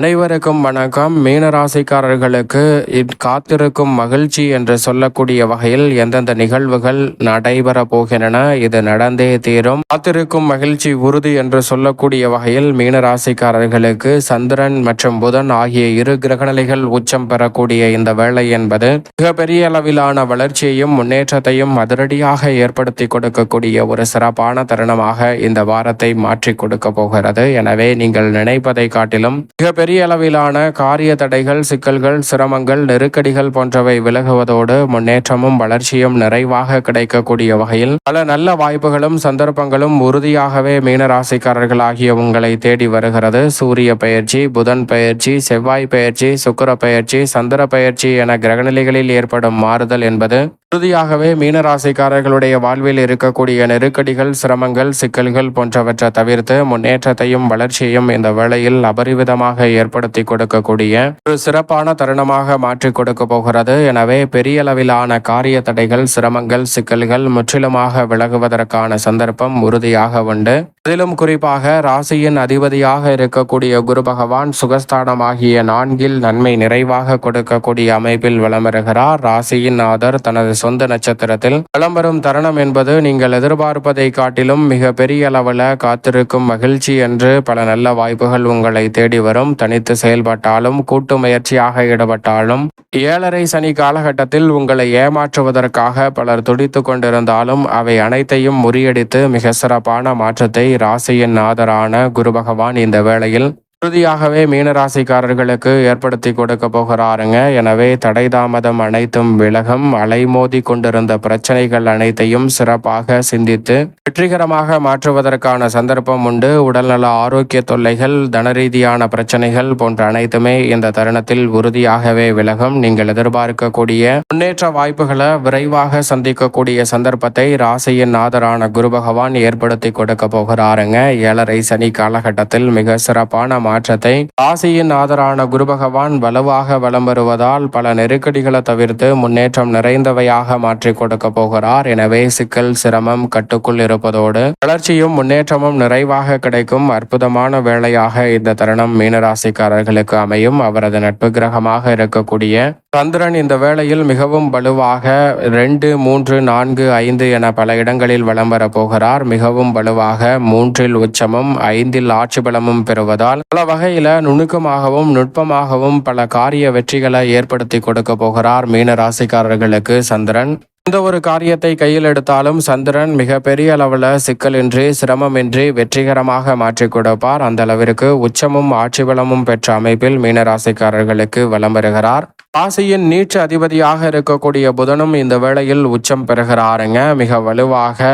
அனைவருக்கும் வணக்கம். மீனராசிக்காரர்களுக்கு காத்திருக்கும் மகிழ்ச்சி என்று சொல்லக்கூடிய வகையில் எந்தெந்த நிகழ்வுகள் நடைபெற போகின்றன இது நடந்தே தீரும். காத்திருக்கும் மகிழ்ச்சி உறுதி என்று சொல்லக்கூடிய வகையில் மீனராசிக்காரர்களுக்கு சந்திரன் மற்றும் புதன் ஆகிய இரு கிரகநிலைகள் உச்சம் பெறக்கூடிய இந்த வேலை என்பது மிகப்பெரிய அளவிலான வளர்ச்சியையும் முன்னேற்றத்தையும் அதிரடியாக ஏற்படுத்தி கொடுக்கக்கூடிய ஒரு சிறப்பான தருணமாக இந்த வாரத்தை மாற்றி கொடுக்க போகிறது. எனவே நீங்கள் நினைப்பதை காட்டிலும் மிகப்பெரிய பெரிய அளவிலான காரிய தடைகள் சிக்கல்கள் சிரமங்கள் நெருக்கடிகள் போன்றவை விலகுவதோடு முன்னேற்றமும் வளர்ச்சியும் நிறைவாக கிடைக்கக்கூடிய வகையில் பல நல்ல வாய்ப்புகளும் சந்தர்ப்பங்களும் உறுதியாகவே மீனராசிக்காரர்கள் ஆகிய உங்களை தேடி வருகிறது. சூரிய பயிற்சி புதன் பயிற்சி செவ்வாய் பயிற்சி சுக்கிர பயிற்சி சந்திர பயிற்சி என கிரகநிலைகளில் ஏற்படும் மாறுதல் என்பது உறுதியாகவே மீனராசிக்காரர்களுடைய வாழ்வில் இருக்கக்கூடிய நெருக்கடிகள் சிரமங்கள் சிக்கல்கள் போன்றவற்றை தவிர்த்து முன்னேற்றத்தையும் வளர்ச்சியையும் இந்த வேளையில் அபரிவிதமாக ஏற்படுத்தி கொடுக்கக்கூடிய ஒரு சிறப்பான தருணமாக மாற்றி கொடுக்க போகிறது. எனவே பெரிய அளவிலான காரிய தடைகள் சிரமங்கள் சிக்கல்கள் முற்றிலுமாக விலகுவதற்கான சந்தர்ப்பம் உறுதியாக உண்டு. அதிலும் குறிப்பாக ராசியின் அதிபதியாக இருக்கக்கூடிய குரு பகவான் சுகஸ்தானமாகிய நான்கில் நன்மை நிறைவாக கொடுக்கக்கூடிய அமைப்பில் விளம்பருகிறார். ராசியின் ஆதர் தனது சொந்த நட்சத்திரத்தில் விளம்பரும் தருணம் என்பது நீங்கள் எதிர்பார்ப்பதை காட்டிலும் மிக பெரிய அளவில் காத்திருக்கும் மகிழ்ச்சி என்று பல நல்ல வாய்ப்புகள் உங்களை தேடி வரும். தனித்து செயல்பட்டாலும் கூட்டு முயற்சியாக ஈடுபட்டாலும் ஏழரை சனி காலகட்டத்தில் உங்களை ஏமாற்றுவதற்காக பலர் துடித்து கொண்டிருந்தாலும் அவை அனைத்தையும் முறியடித்து மிக சிறப்பான மாற்றத்தை ராசியின் நாதரான குரு பகவான் இந்த வேளையில் உறுதியாகவே மீனராசிக்காரர்களுக்கு ஏற்படுத்தி கொடுக்க போகிறாருங்க. எனவே தடை தாமதம் அனைத்தும் விலகும். அலைமோதி கொண்டிருந்த பிரச்சனைகள் அனைத்தையும் சிறப்பாக சிந்தித்து வெற்றிகரமாக மாற்றுவதற்கான சந்தர்ப்பம் உண்டு. உடல்நல ஆரோக்கிய தொல்லைகள் தனரீதியான பிரச்சனைகள் போன்ற அனைத்துமே இந்த தருணத்தில் உறுதியாகவே விலகும். நீங்கள் எதிர்பார்க்கக்கூடிய முன்னேற்ற வாய்ப்புகளை விரைவாக சந்திக்கக்கூடிய சந்தர்ப்பத்தை ராசியின் நாதரான குரு பகவான் ஏற்படுத்தி கொடுக்க போகிறாருங்க. ஏழரை சனி காலகட்டத்தில் மிக சிறப்பான மாற்றத்தை ராசியின் ஆதரான குரு பகவான் வலுவாக வலம் வருவதால் பல நெருக்கடிகளை தவிர்த்து முன்னேற்றம் நிறைந்தவையாக மாற்றி கொடுக்க போகிறார். எனவே சிக்கல் சிரமம் கட்டுக்குள் இருப்பதோடு வளர்ச்சியும் முன்னேற்றமும் நிறைவாக கிடைக்கும் அற்புதமான வேளையாக இந்த தருணம் மீனராசிக்காரர்களுக்கு அமையும். அவரது நட்பு கிரகமாக இருக்கக்கூடிய சந்திரன் இந்த வேளையில் மிகவும் வலுவாக ரெண்டு மூன்று நான்கு ஐந்து என பல இடங்களில் வலம் போகிறார். மிகவும் வலுவாக மூன்றில் உச்சமும் ஐந்தில் ஆட்சி பலமும் பெறுவதால் பல வகையில நுணுக்கமாகவும் நுட்பமாகவும் பல காரிய வெற்றிகளை ஏற்படுத்தி கொடுக்க போகிறார் மீன ராசிக்காரர்களுக்கு சந்திரன். எந்த ஒரு காரியத்தை கையில் எடுத்தாலும் சந்திரன் மிக பெரிய அளவில் சிக்கலின்றி சிரமமின்றி வெற்றிகரமாக மாற்றி கொடுப்பார். அந்த அளவிற்கு உச்சமும் ஆட்சி பலமும் பெற்ற அமைப்பில் மீனராசிக்காரர்களுக்கு வலம் வருகிறார். ராசியின் நீச்ச அதிபதியாக இருக்கக்கூடிய புதனும் இந்த வேளையில் உச்சம் பெறுகிறாருங்க. மிக வலுவாக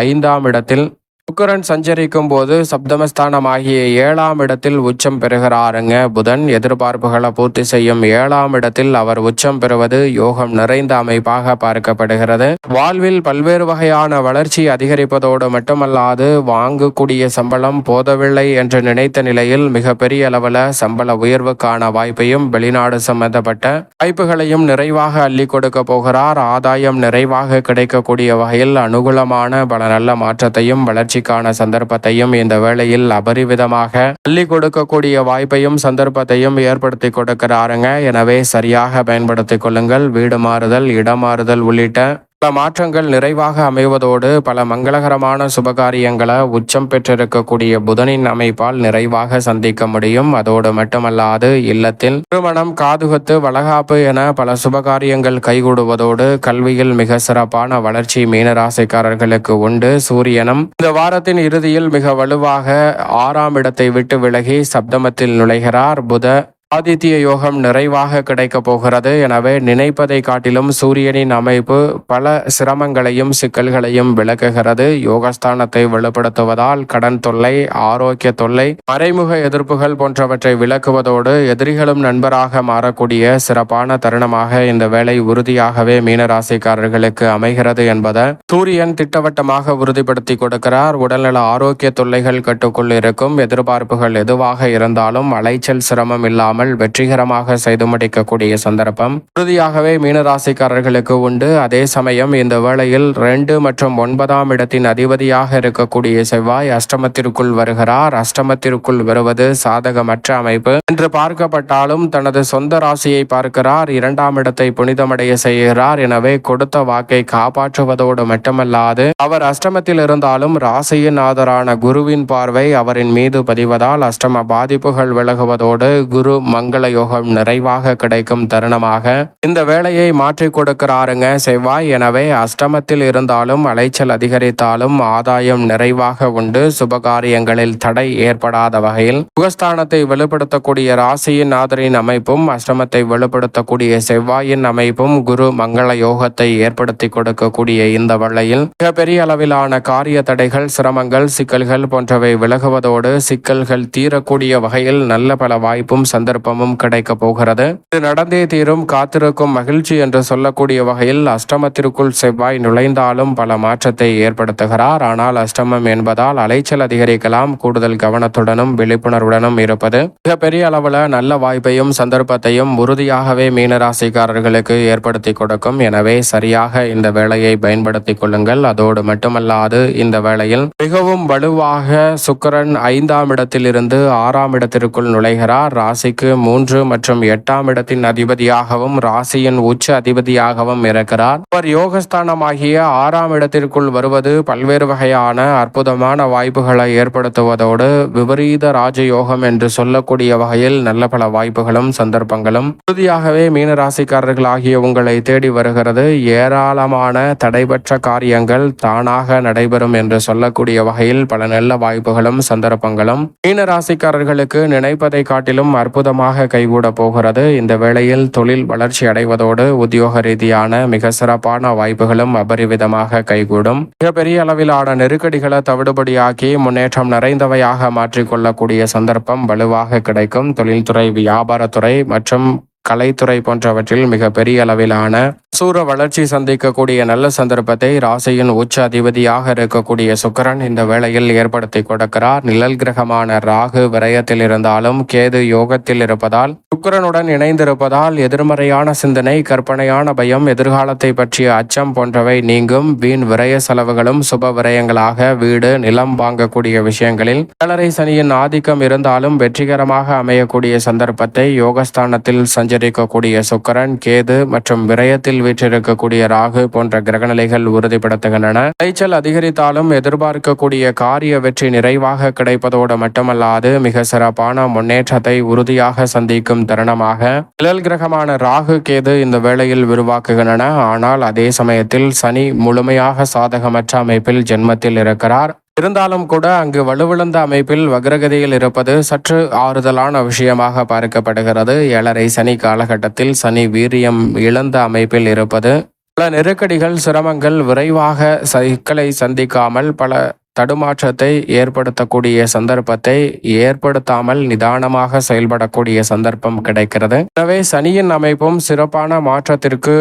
ஐந்தாம் இடத்தில் சுக்கரன் சஞ்சரிக்கும் போது சப்தமஸ்தானமாகிய ஏழாம் இடத்தில் உச்சம் பெறுகிறாருங்க. புதன் எதிர்பார்ப்புகளை பூர்த்தி செய்யும் ஏழாம் இடத்தில் அவர் உச்சம் பெறுவது யோகம் நிறைந்த அமைப்பாக பார்க்கப்படுகிறது. வாழ்வில் பல்வேறு வகையான வளர்ச்சி அதிகரிப்பதோடு மட்டுமல்லாது வாங்கக்கூடிய சம்பளம் போதவில்லை என்று நினைத்த நிலையில் மிகப்பெரிய அளவில் சம்பள உயர்வுக்கான வாய்ப்பையும் வெளிநாடு சம்பந்தப்பட்ட வாய்ப்புகளையும் நிறைவாக அள்ளி கொடுக்க போகிறார். ஆதாயம் நிறைவாக கிடைக்கக்கூடிய வகையில் அனுகூலமான பல நல்ல மாற்றத்தையும் வளர்ச்சி வளர்ச்சிக்கான சந்தர்ப்பத்தையும் இந்த வேளையில் அபரிவிதமாக அள்ளி கொடுக்கக்கூடிய வாய்ப்பையும் சந்தர்ப்பத்தையும் ஏற்படுத்தி கொடுக்கிறாருங்க. எனவே சரியாக பயன்படுத்திக் கொள்ளுங்கள். வீடு மாறுதல் இடம் மாறுதல் உள்ளிட்ட பல மாற்றங்கள் நிறைவாக அமைவதோடு பல மங்களகரமான சுபகாரியங்களை உச்சம் பெற்றிருக்கக்கூடிய புதனின் அமைப்பால் நிறைவாக சந்திக்க முடியும். அதோடு மட்டுமல்லாது இல்லத்தில் திருமணம் காதுகத்து வளகாப்பு என பல சுபகாரியங்கள் கைகூடுவதோடு கல்வியில் மிக சிறப்பான வளர்ச்சி மீனராசிக்காரர்களுக்கு உண்டு. சூரியனும் இந்த வாரத்தின் இறுதியில் மிக வலுவாக ஆறாம் இடத்தை விட்டு விலகி சப்தமத்தில் நுழைகிறார். புத ஆதித்ய யோகம் நிறைவாக கிடைக்கப் போகிறது. எனவே நினைப்பதை காட்டிலும் சூரியனின் அமைப்பு பல சிரமங்களையும் சிக்கல்களையும் விளக்குகிறது. யோகஸ்தானத்தை வெளிப்படுத்துவதால் கடன் தொல்லை ஆரோக்கிய தொல்லை மறைமுக எதிர்ப்புகள் போன்றவற்றை விளக்குவதோடு எதிரிகளும் நண்பராக மாறக்கூடிய சிறப்பான தருணமாக இந்த வேலை உறுதியாகவே மீனராசிக்காரர்களுக்கு அமைகிறது என்பதை சூரியன் திட்டவட்டமாக உறுதிப்படுத்தி கொடுக்கிறார். உடல்நல ஆரோக்கிய தொல்லைகள் கட்டுக்குள் இருக்கும். எதிர்பார்ப்புகள் எதுவாக இருந்தாலும் அலைச்சல் சிரமம் இல்லாமல் இல்லாமல் வெற்றிகரமாக செய்து முடிக்கக்கூடிய சந்தர்ப்பம். உறுதியாகவே மீனராசிக்காரர்களுக்கு உண்டு. அதே சமயம் இந்த வேளையில் ரெண்டு மற்றும் ஒன்பதாம் இடத்தின் அதிபதியாக இருக்கக்கூடிய செவ்வாய் அஷ்டமத்திற்குள் வருகிறார். அஷ்டமத்திற்குள் வருவது சாதகமற்ற அமைப்பு. என்று பார்க்கப்பட்டாலும் தனது சொந்த ராசியை பார்க்கிறார். இரண்டாம் இடத்தை புனிதமடைய செய்கிறார். எனவே கொடுத்த வாக்கை காப்பாற்றுவதோடு மட்டுமல்லாது அவர் அஷ்டமத்தில் இருந்தாலும் ராசியின் ஆதரான குருவின் பார்வை அவரின் மீது பதிவதால் அஷ்டம பாதிப்புகள் விலகுவதோடு குரு மங்கள யோகம் நிறைவாக கிடைக்கும் தருணமாக. இந்த வேலையை மாற்றி கொடுக்கிறாருங்க செவ்வாய். எனவே அஷ்டமத்தில் இருந்தாலும் அலைச்சல் அதிகரித்தாலும் ஆதாயம் நிறைவாக உண்டு. சுபகாரியங்களில் தடை ஏற்படாத வகையில். சுகஸ்தானத்தை வெளிப்படுத்தக்கூடிய ராசியின் ஆதரின் அமைப்பும் அஷ்டமத்தை வெளிப்படுத்தக்கூடிய செவ்வாயின் அமைப்பும் குரு மங்கள யோகத்தை ஏற்படுத்தி கொடுக்கக்கூடிய இந்த வேளையில் மிகப்பெரிய அளவிலான காரிய தடைகள் சிரமங்கள் சிக்கல்கள் போன்றவை விலகுவதோடு சிக்கல்கள் தீரக்கூடிய வகையில் நல்ல பல வாய்ப்பும் சந்தர்ப்பமும் கிடைக்க போகிறது. இது நடந்தே தீரும் காத்திருக்கும் மகிழ்ச்சி என்று சொல்லக்கூடிய வகையில் அஷ்டமத்திற்குள் செவ்வாய் நுழைந்தாலும் பல மாற்றத்தை ஏற்படுத்துகிறார். ஆனால் அஷ்டமம் என்பதால் அலைச்சல் அதிகரிக்கலாம் கூடுதல் கவனத்துடனும் விழிப்புணர்வுடனும் இருப்பது. மிகப்பெரிய அளவில் நல்ல வாய்ப்பையும் சந்தர்ப்பத்தையும் உறுதியாகவே மீனராசிக்காரர்களுக்கு ஏற்படுத்தி கொடுக்கும். எனவே சரியாக இந்த வேலையை பயன்படுத்திக் கொள்ளுங்கள். அதோடு மட்டுமல்லாது இந்த வேளையில் மிகவும் வலுவாக சுக்கரன் ஐந்தாம் இடத்திலிருந்து ஆறாம் இடத்திற்குள் நுழைகிறார். ராசிக்கு மூன்று மற்றும் எட்டாம் இடத்தின் அதிபதியாகவும் ராசியின் உச்ச அதிபதியாகவும் இருக்கிறார். அவர் யோகஸ்தானமாகிய ஆறாம் இடத்திற்குள் வருவது பல்வேறு வகையான அற்புதமான வாய்ப்புகளை ஏற்படுத்துவதோடு விபரீத ராஜயோகம் என்று சொல்லக்கூடிய வகையில் நல்ல பல வாய்ப்புகளும் சந்தர்ப்பங்களும். உறுதியாகவே மீனராசிக்காரர்கள் ஆகிய உங்களை தேடி வருகிறது. ஏராளமான தடைபற்ற காரியங்கள் தானாக நடைபெறும் என்று சொல்லக்கூடிய வகையில் பல நல்ல வாய்ப்புகளும் சந்தர்ப்பங்களும். மீனராசிக்காரர்களுக்கு நினைப்பதை காட்டிலும் அற்புதம் அற்புதமாக கைகூட போகிறது. இந்த வேளையில் தொழில் வளர்ச்சி அடைவதோடு உத்தியோக ரீதியான மிக சிறப்பான வாய்ப்புகளும் அபரிவிதமாக கைகூடும். மிகப்பெரிய அளவிலான நெருக்கடிகளை தவிடுபடியாக்கி முன்னேற்றம் நிறைந்தவையாக மாற்றிக்கொள்ளக்கூடிய சந்தர்ப்பம் வலுவாக கிடைக்கும். தொழில்துறை வியாபாரத்துறை மற்றும் கலைத்துறை போன்றவற்றில் மிக பெரிய அளவிலான சூர வளர்ச்சி சந்திக்கக்கூடிய நல்ல சந்தர்ப்பத்தை ராசியின் உச்ச அதிபதியாக இருக்கக்கூடிய சுக்கரன் இந்த வேளையில் ஏற்படுத்தி கொடுக்கிறார். நிழல் கிரகமான ராகு விரயத்தில் இருந்தாலும் கேது யோகத்தில் இருப்பதால் சுக்கரனுடன் இணைந்திருப்பதால் எதிர்மறையான சிந்தனை கற்பனையான பயம் எதிர்காலத்தை பற்றிய அச்சம் போன்றவை நீங்கும். வீண் விரய செலவுகளும் சுப விரயங்களாக வீடு நிலம் வாங்கக்கூடிய விஷயங்களில் கலரை சனியின் ஆதிக்கம் இருந்தாலும் வெற்றிகரமாக அமையக்கூடிய சந்தர்ப்பத்தை யோகஸ்தானத்தில் சஞ்சரிக்கக்கூடிய சுக்கரன் கேது மற்றும் விரயத்தில் வீற்றிருக்கக்கூடிய ராகு போன்ற கிரகநிலைகள் உறுதிப்படுத்துகின்றன. விளைச்சல் அதிகரித்தாலும் எதிர்பார்க்கக்கூடிய காரிய வெற்றி நிறைவாக கிடைப்பதோடு மட்டுமல்லாது மிக சிறப்பான முன்னேற்றத்தை உறுதியாக சந்திக்கும் தருணமாக நிழல் கிரகமான ராகு கேது இந்த வேளையில் உருவாக்குகின்றன ஆனால் அதே சமயத்தில் சனி முழுமையாக சாதகமற்ற அமைப்பில் ஜென்மத்தில் இருக்கிறார். இருந்தாலும் கூட அங்கு வலுவிழந்த அமைப்பில் வக்ரகதியில் இருப்பது சற்று ஆறுதலான விஷயமாக பார்க்கப்படுகிறது. ஏழரை சனி காலகட்டத்தில் சனி வீரியம் இழந்த அமைப்பில் இருப்பது. பல நெருக்கடிகள் சிரமங்கள் விரைவாக சிக்கலை சந்திக்காமல் பல தடுமாற்றத்தை ஏற்படுத்தக்கூடிய சந்தர்ப்பத்தை ஏற்படுத்தாமல் நிதானமாக செயல்படக்கூடிய சந்தர்ப்பம் கிடைக்கிறது. எனவே சனியின் அமைப்பும் சிறப்பான மாற்றத்திற்கு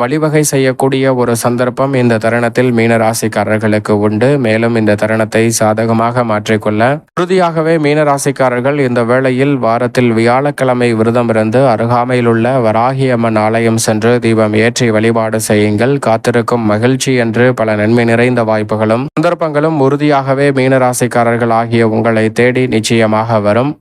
வழிவகை செய்யக்கூடிய ஒரு சந்தர்ப்பம் இந்த தருணத்தில் மீனராசிக்காரர்களுக்கு உண்டு. மேலும் இந்த தருணத்தை சாதகமாக மாற்றிக்கொள்ள உறுதியாகவே மீனராசிக்காரர்கள் இந்த வேளையில் வாரத்தில் வியாழக்கிழமை விரதம் இருந்து அருகாமையில் உள்ள வராகியம்மன் ஆலயம் சென்று தீபம் ஏற்றி வழிபாடு செய்யுங்கள். காத்திருக்கும் மகிழ்ச்சி என்று பல நன்மை நிறைந்த வாய்ப்புகளும் சந்தர்ப்பங்களும் உறுதியாகவே மீனராசிக்காரர்கள் ஆகிய உங்களை தேடி நிச்சயமாக வரும்.